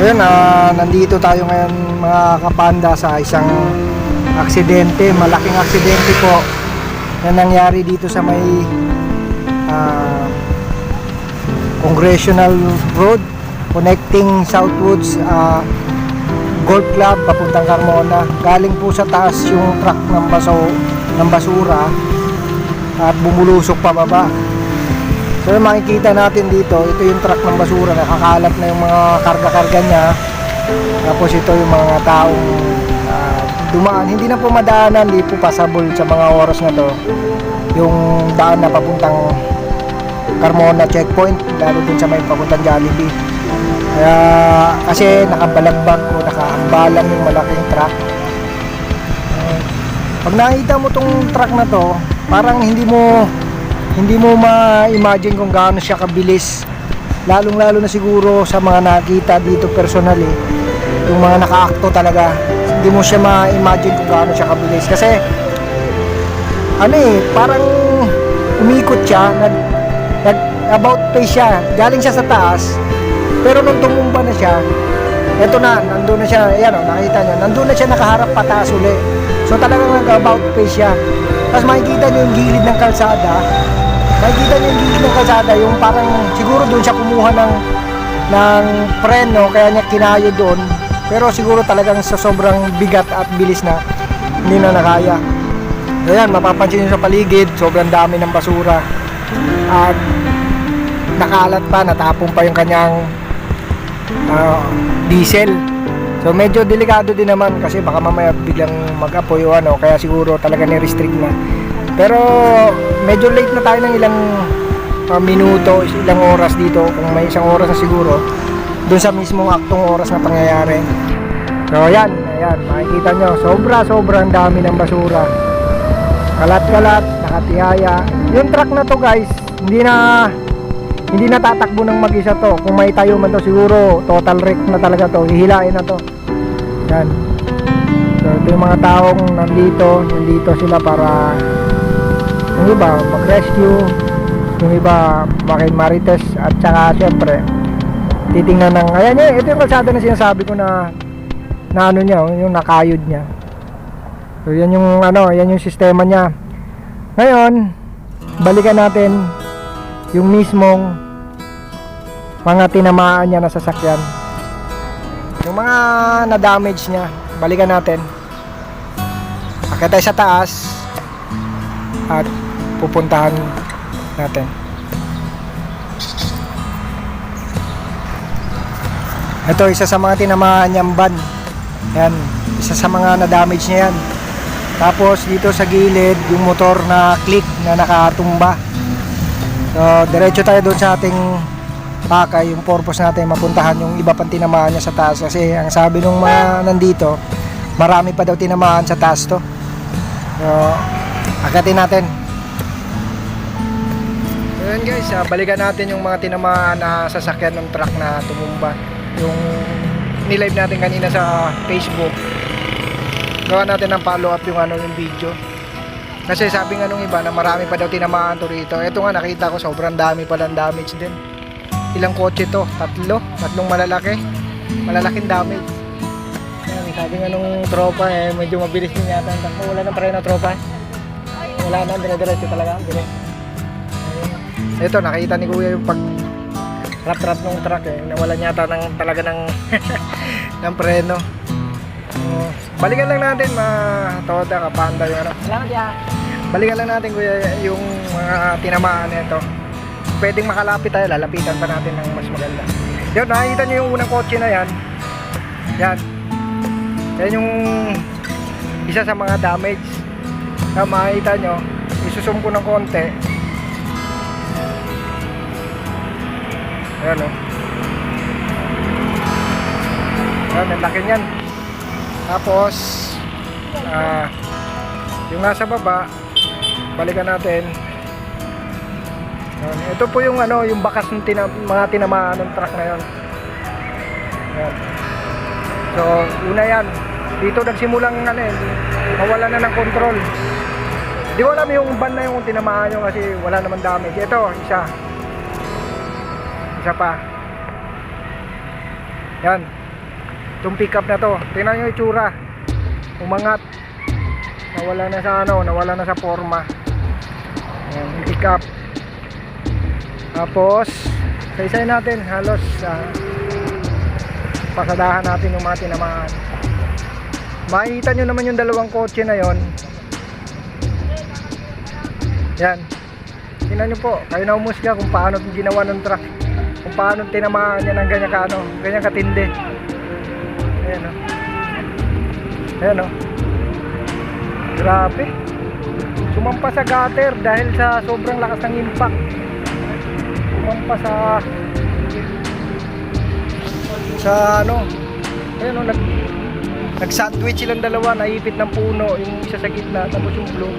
Ayun, ah, nandito tayo ngayon mga kapanda sa isang aksidente, malaking aksidente po na nangyari dito sa may ah, Congressional Road connecting Southwoods ah, Golf Club papuntang Carmona. Galing po sa taas yung truck ng baso ng basura at bumulusok pababa. So yung makikita natin dito, ito yung truck ng basura, nakakalat na yung mga karga-karga niya. Tapos ito yung mga taong ah, dumaan, hindi na po madaanan, hindi po passable sa mga oras na to. Yung daan na papuntang Carmona checkpoint, lalo dun sa may papuntang Jollibee. Kaya kasi nakabalagbag o nakaambalang yung malaking truck. Pag nakita mo tong truck na to, parang hindi mo hindi mo ma-imagine kung gaano siya kabilis. Lalong lalo na siguro sa mga nakita dito personally yung mga nakaakto talaga. Hindi mo siya ma-imagine kung gaano siya kabilis. Kasi ano eh parang umikot siya nag, nag about face siya. Galing siya sa taas pero nung tumumba na siya eto na nandun na siya. Ayan o nakita nyo nandun na siya nakaharap pataas uli. So talagang nag about face siya. Tapos makikita nyo yung gilid ng kalsada makikita nyo yung gilid ng kalsada yung parang siguro doon siya kumuha ng ng preno kaya niya kinayo doon. Pero siguro talagang sa sobrang bigat at bilis na hindi na nakaya. Ayan mapapansin nyo sa paligid sobrang dami ng basura. At nakalat pa natapon pa yung kanyang ah, diesel. So medyo delikado din naman kasi baka mamaya biglang mag-apoy o ano kaya siguro talaga ni-restrict na. Pero medyo late na tayo ng ilang ah, minuto, ilang oras dito. Kung may isang oras na siguro, doon sa mismong aktong oras na pangyayari. So, ayan, ayan, makikita nyo, sobra, sobrang dami ng basura. Kalat-kalat, nakatihaya. Yung truck na to guys, hindi na hindi na tatakbo ng mag-isa to. Kung may tayo man to siguro, total wreck na talaga to. Hihilain na to. Yan. So, ito yung mga taong nandito, nandito sila para yung iba mag-rescue, yung iba makimarites at saka syempre titingnan ng ayan yun, ito yung kalsada na sinasabi ko na na ano niya, yung nakayod niya. So yan yung ano, yan yung sistema niya. Ngayon, balikan natin yung mismong mga tinamaan niya na sasakyan. Yung mga na-damage niya, balikan natin. Akit tayo sa taas at pupuntahan natin. Ito, isa sa mga tinamaan niyang van. Yan, isa sa mga na-damage niya yan. Tapos dito sa gilid, yung motor na click na nakatumba. So, diretso tayo doon sa ating pakay. Yung purpose natin mapuntahan yung iba pang tinamaan niya sa taas. Kasi ang sabi nung mga nandito, marami pa daw tinamaan sa taas to. So, akatin natin. Yun guys, ah, balikan natin yung mga tinamaan na sasakyan ng truck na tumumba. Yung nilive natin kanina sa Facebook. Gawa natin ng follow up yung ano yung video. Kasi sabi nga nung iba na marami pa daw tinamaan to rito. Ito nga nakita ko sobrang dami pa ng damage din. Ilang kotse to? Tatlo? Tatlong malalaki? Malalaking damage. Yan, sabi nga nung tropa eh, medyo mabilis din yata ang takbo. Wala nang preno tropa. Wala na, dire-diretso talaga. Dire. Ito, nakita ni Kuya yung pag rap-rap ng truck eh. Nawalan yata ng, talaga ng, ng preno. Uh, balikan lang natin mga toda, kapanda yung ano. Salamat ya. Balikan lang natin kuya yung mga tinamaan nito. Pwedeng makalapit tayo, lalapitan pa natin ng mas maganda. Yun, nakikita nyo yung unang kotse na yan. Yan. Yan yung isa sa mga damage na makikita nyo. Isusum ko ng konti. Ayan o. Ayan, ang laki niyan. Tapos, ah, yung nasa baba, balikan natin. Ayan, ito po yung ano, yung bakas ng tina, mga tinamaan ng truck na yon. Ayan. So, una yan. Dito nagsimulang ano eh, mawala na ng control. Di ko alam yung van na yung tinamaan nyo kasi wala naman damage. Ito, isa. Isa pa. Yan. Itong pickup na to. Tingnan nyo itsura. Umangat. Nawala na sa ano, nawala na sa forma. Ayan, yung pickup. Tapos, sa natin halos ah, pasadahan natin yung mga tinamaan. Makikita nyo naman yung dalawang kotse na yon. Yan. Tingnan nyo po, kayo na umusga kung paano ginawa ng truck. Kung paano tinamaan niya ng ganyan ka ano, ganyan katindi. Ayan o. Ayan o. Grabe. Sumampa sa gutter dahil sa sobrang lakas ng impact. Sumampa sa sa ano. Ayan o, nag nag-sandwich silang dalawa, naipit ng puno, yung isa sa gitna, tapos yung blue.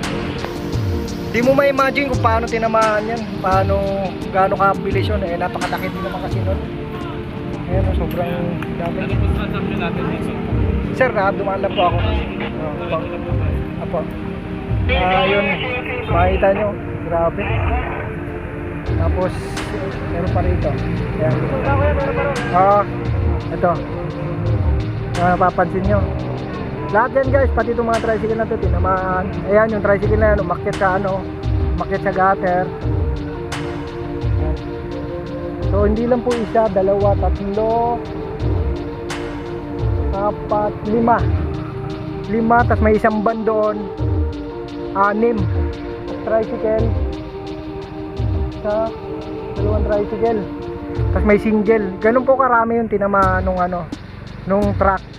Di mo ma-imagine kung paano tinamaan yan, paano, gaano kabilis yun, eh, napakatakit din naman kasi nun. Ayan o, sobrang dami. Ano po transaction natin dito? Sir, ah, dumaan lang po ako. Oh, po. Apo. Ah, yun. Makita nyo. Grabe. Tapos, meron pa rito. Ayan. Ah, ito. Ah, napapansin nyo. Lahat yan guys, pati itong mga tricycle na to, tinamaan. Ayan, yung tricycle na yan, umakyat sa ano, umakyat sa gutter. So, hindi lang po isa, dalawa, tatlo, apat, lima. Lima, tas may isang ban doon. Anim. Tricycle. Sa dalawang tricycle. Tas may single. Ganun po karami yung tinamaan nung ano, nung truck.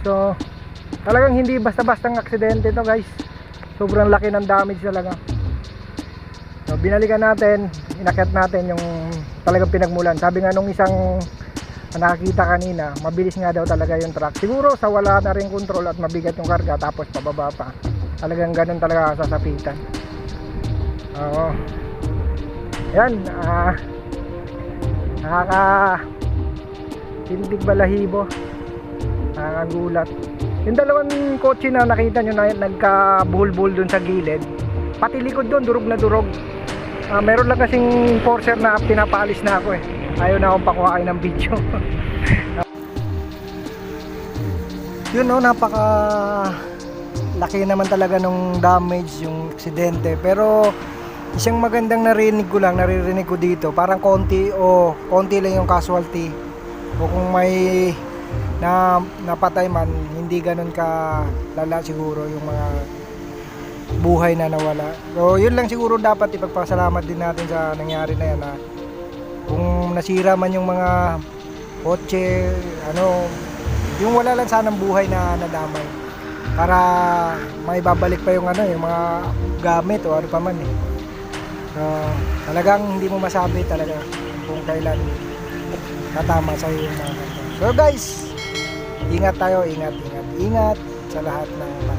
So, talagang hindi basta-bastang aksidente to guys. Sobrang laki ng damage talaga. So, binalikan natin, inakyat natin yung talagang pinagmulan. Sabi nga nung isang nakakita kanina, mabilis nga daw talaga yung truck. Siguro sa wala na rin control at mabigat yung karga tapos pababa pa. Talagang ganun talaga sasapitan. Oo. Yan, ah nakaka tindig balahibo. Nakakagulat. Yung dalawang kotse na nakita nyo na nagkabuhol-buhol dun sa gilid, pati likod dun, durog na durog. Ah, meron lang kasing enforcer na pinapalis na ako eh. Ayaw na akong pakuha kayo ng video. Yun no, napaka laki naman talaga nung damage, yung aksidente. Pero isang magandang narinig ko lang, naririnig ko dito, parang konti o konti lang yung casualty. O kung may na napatay man, hindi ganun ka lala siguro yung mga buhay na nawala. So, yun lang siguro dapat ipagpasalamat din natin sa nangyari na yan na kung nasira man yung mga kotse, ano, yung wala lang sanang buhay na nadamay para may babalik pa yung ano, yung mga gamit o ano pa man eh. So, talagang hindi mo masabi talaga kung kailan tatama sa ganito. So guys, ingat tayo, ingat, ingat, ingat sa lahat ng